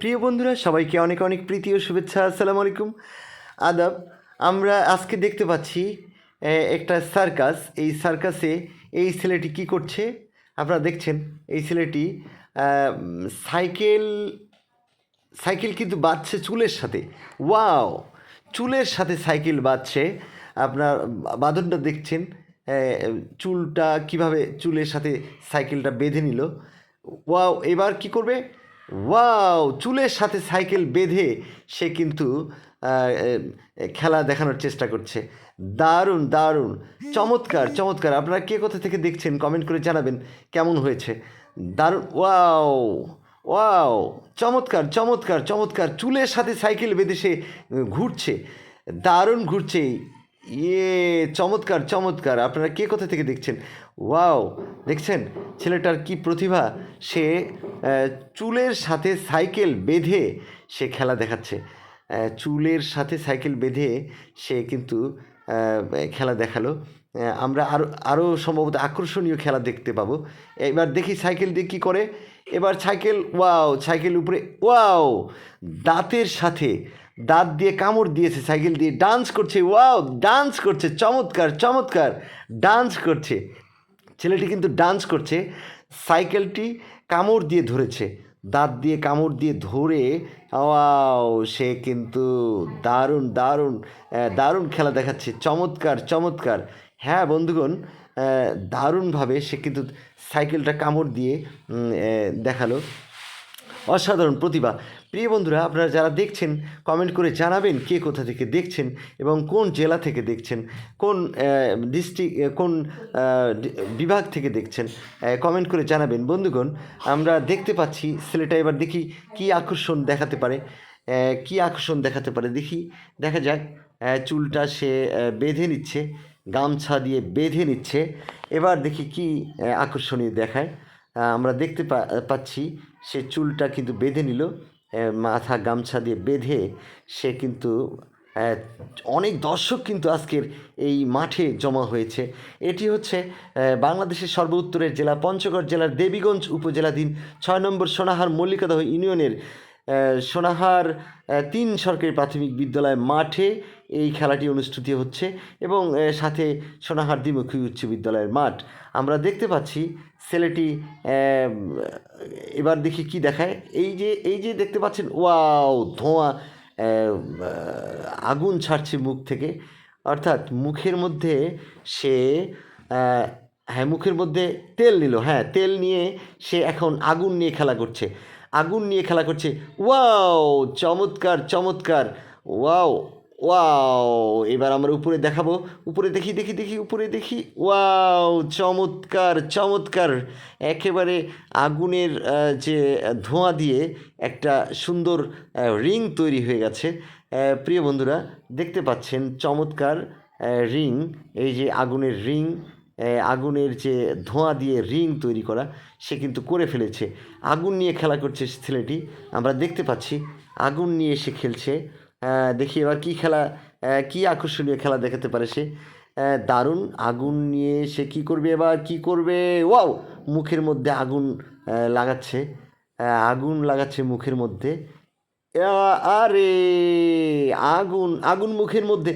প্রিয় বন্ধুরা, সবাইকে অনেক অনেক প্রীতি ও শুভেচ্ছা। আসসালামু আলাইকুম। আদাব, আমরা আজকে দেখতে পাচ্ছি একটা সার্কাস। এই সার্কাসে এই ছেলেটি কি করছে? আপনারা দেখছেন, এই ছেলেটি সাইকেল সাইকেল কিন্তু বাজছে চুলের সাথে। ওয়াও! চুলের সাথে সাইকেল বাজছে আপনার বাঁধনটা দেখছেন চুলটা কীভাবে চুলের সাথে সাইকেলটা বেঁধে নিল। ওয়াও! এবার কি করবে? ওয়াও, চুলের সাথে সাইকেল বেঁধে সে কিন্তু খেলা দেখানোর চেষ্টা করছে। দারুণ দারুণ। চমৎকার চমৎকার। আপনারা কে কোথা থেকে দেখছেন কমেন্ট করে জানাবেন কেমন হয়েছে। দারুণ, ওয়াও ওয়াও, চমৎকার চমৎকার চমৎকার। চুলের সাথে সাইকেল বেঁধে সে ঘুরছে। দারুণ ঘুরছে। ইয়ে চমৎকার চমৎকার। আপনারা কে কোথা থেকে দেখছেন? ওয়াও, দেখছেন ছেলেটার কি প্রতিভা? সে চুলের সাথে সাইকেল বেঁধে সে খেলা দেখাচ্ছে। চুলের সাথে সাইকেল বেঁধে সে কিন্তু খেলা দেখাল। আমরা আরও আরও সম্ভবত আকর্ষণীয় খেলা দেখতে পাবো। এবার দেখি সাইকেল দিয়ে কী করে। এবার সাইকেল, ওয়াও, সাইকেল উপরে, ওয়াও, দাঁতের সাথে দাঁত দিয়ে কামড় দিয়েছে, সাইকেল দিয়ে ডান্স করছে, ওয়াও, ডান্স করছে, চমৎকার চমৎকার, ডান্স করছে। ছেলেটি কিন্তু ডান্স করছে সাইকেলটি কামড় দিয়ে ধরেছে, দাঁত দিয়ে কামড় দিয়ে ধরে, ওয়াও, সে কিন্তু দারুণ দারুণ দারুণ খেলা দেখাচ্ছে, চমৎকার চমৎকার। হ্যাঁ বন্ধুগণ দারুণভাবে সে কিন্তু সাইকেলটা কামড় দিয়ে দেখাল। অসাধারণ প্রতিভা। প্রিয় বন্ধুরা, আপনারা যারা দেখছেন কমেন্ট করে জানাবেন কে কোথা থেকে দেখছেন এবং কোন জেলা থেকে দেখছেন, কোন ডিস্ট্রিক্ট কোন বিভাগ থেকে দেখছেন কমেন্ট করে জানাবেন। বন্ধুগণ, আমরা দেখতে পাচ্ছি, ছেলেটা এবার দেখি কি আকর্ষণ দেখাতে পারে কি আকর্ষণ দেখাতে পারে। দেখি, দেখা যাক চুলটা সে বেঁধে নিচ্ছে, গামছা দিয়ে বেঁধে নিচ্ছে। এবার দেখি কি আকর্ষণীয় দেখায়। আমরা দেখতে পাচ্ছি, সে চুলটা কিন্তু বেঁধে নিল মাথা গামছা দিয়ে বেঁধে সে কিন্তু অনেক দর্শক কিন্তু আজকের এই মাঠে জমা হয়েছে। এটি হচ্ছে বাংলাদেশের সর্ব উত্তরের জেলা, পঞ্চগড় জেলার দেবীগঞ্জ উপজেলাধীন ছয় নম্বর সোনাহার মল্লিকাদহ ইউনিয়নের সোনাহার তিন সরকারি প্রাথমিক বিদ্যালয় মাঠে এই খেলাটি অনুষ্ঠিত হচ্ছে এবং সাথে সোনাহার দ্বিমুখী উচ্চ বিদ্যালয়ের মাঠ। আমরা দেখতে পাচ্ছি ছেলেটি এবার দেখি কি দেখায়। এই যে এই যে দেখতে পাচ্ছেন, ওয়াও, ধোঁয়া আগুন ছাড়ছে মুখ থেকে। অর্থাৎ মুখের মধ্যে সে হ্যাঁ মুখের মধ্যে তেল নিল। হ্যাঁ তেল নিয়ে সে এখন আগুন নিয়ে খেলা করছে। আগুন নিয়ে খেলা করছে। ওয়াও, চমৎকার চমৎকার। Wow wow. এবার আমরা উপরে দেখাবো। উপরে দেখি দেখি দেখি, উপরে দেখি। ওয়াও, চমৎকার চমৎকার। একেবারে আগুনের যে ধোঁয়া দিয়ে একটা সুন্দর রিং তৈরি হয়ে গেছে। প্রিয় বন্ধুরা, দেখতে পাচ্ছেন চমৎকার রিং। এই যে আগুনের রিং আগুনের যে ধোঁয়া দিয়ে রিং তৈরি করা, সে কিন্তু করে ফেলেছে। আগুন নিয়ে খেলা করছে ছেলেটি। আমরা দেখতে পাচ্ছি, আগুন নিয়ে সে খেলছে। দেখি এবার কী খেলা কী আকর্ষণীয় খেলা দেখাতে পারে সে। দারুণ, আগুন নিয়ে সে কী করবে এবার? কী করবে? ওয়াও! মুখের মধ্যে আগুন লাগাচ্ছে। আগুন লাগাচ্ছে মুখের মধ্যে। আরে! আগুন আগুন মুখের মধ্যে।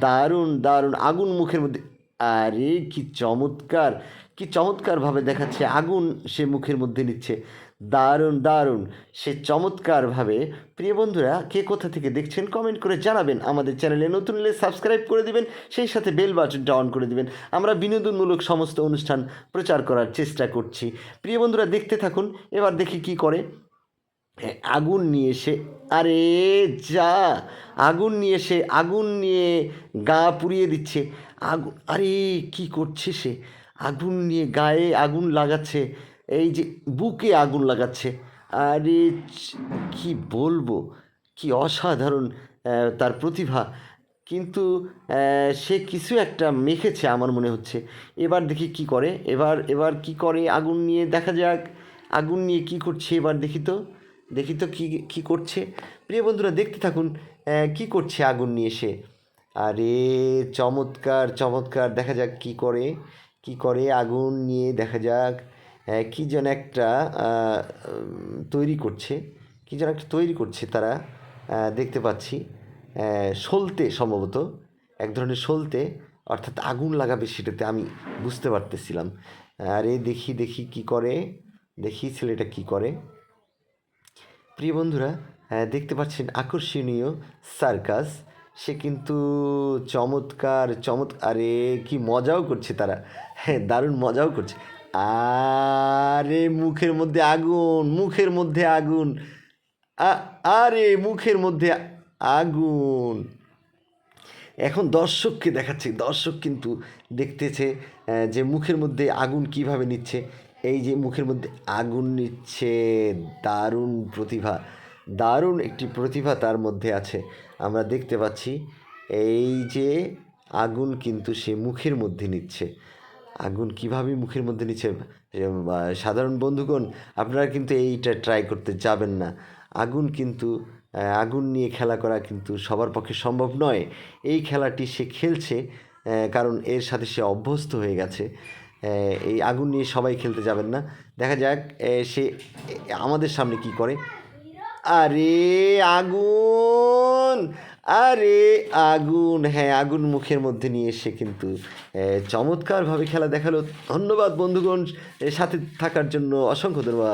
দারুণ দারুণ, আগুন মুখের মধ্যে। আরে কি চমৎকার, কি চমৎকারভাবে দেখাচ্ছে, আগুন সে মুখের মধ্যে নিচ্ছে। দারুণ দারুণ। সে চমৎকারভাবে, প্রিয় বন্ধুরা, কে কোথা থেকে দেখছেন কমেন্ট করে জানাবেন। আমাদের চ্যানেলে নতুন হলে সাবস্ক্রাইব করে দিবেন, সেই সাথে বেল বাটনটা অন করে দিবেন। আমরা বিনোদনমূলক সমস্ত অনুষ্ঠান প্রচার করার চেষ্টা করছি। প্রিয় বন্ধুরা, দেখতে থাকুন, এবার দেখি কি করে। আগুন নিয়ে এসে, আরে যা, আগুন নিয়ে এসে, আগুন নিয়ে গা পুড়িয়ে দিচ্ছে। আগুন, আরে কি করছে সে? আগুন নিয়ে গায়ে আগুন লাগাচ্ছে, এই যে বুকে আগুন লাগাচ্ছে। আরে কি বলব, কি অসাধারণ তার প্রতিভা। কিন্তু সে কিছু একটা মেখেছে আমার মনে হচ্ছে। এবার দেখি কি করে, এবার এবার কি করে আগুন নিয়ে দেখা যাক। আগুন নিয়ে কি করছে এবার দেখি তো। দেখি তো কী কী করছে। প্রিয় বন্ধুরা, দেখতে থাকুন কি করছে আগুন নিয়ে সে। আরে, চমৎকার চমৎকার। দেখা যাক কি করে কি করে আগুন নিয়ে দেখা যাক কি যেন একটা তৈরি করছে, কী যেন একটা তৈরি করছে তারা দেখতে পাচ্ছি। সলতে সম্ভবত, এক ধরনের সলতে, অর্থাৎ আগুন লাগাবে সেটাতে আমি বুঝতে পারতেছিলাম। আরে, দেখি দেখি কি করে, দেখি ছেলেটা কি করে। প্রিয় বন্ধুরা হ্যাঁ, দেখতে পাচ্ছেন আকর্ষণীয় সার্কাস। সে কিন্তু চমৎকার চমৎ আরে কি মজাও করছে তারা। হ্যাঁ দারুণ মজাও করছে। আরে মুখের মধ্যে আগুন মুখের মধ্যে আগুন। আরে মুখের মধ্যে আগুন। এখন দর্শককে দেখাচ্ছে দর্শক কিন্তু দেখতেছে যে মুখের মধ্যে আগুন কীভাবে নিচ্ছে। এই যে মুখের মধ্যে আগুন নিচ্ছে, দারুণ প্রতিভা। দারুণ একটি প্রতিভা তার মধ্যে আছে। আমরা দেখতে পাচ্ছি, এই যে আগুন কিন্তু সে মুখের মধ্যে নিচ্ছে। আগুন কীভাবে মুখের মধ্যে নিচ্ছে? সাধারণ বন্ধুগণ, আপনারা কিন্তু এইটা ট্রাই করতে যাবেন না। আগুন কিন্তু আগুন নিয়ে খেলা করা কিন্তু সবার পক্ষে সম্ভব নয়। এই খেলাটি সে খেলছে কারণ এর সাথে সে অভ্যস্ত হয়ে গেছে। এই আগুন নিয়ে সবাই খেলতে যাবেন না। দেখা যাক সে আমাদের সামনে কি করে। আরে, আগুন! আরে, আগুন! হ্যাঁ আগুন মুখের মধ্যে নিয়ে এসে কিন্তু চমৎকারভাবে খেলা দেখাল। ধন্যবাদ বন্ধুগণ সাথে থাকার জন্য অসংখ্য ধন্যবাদ।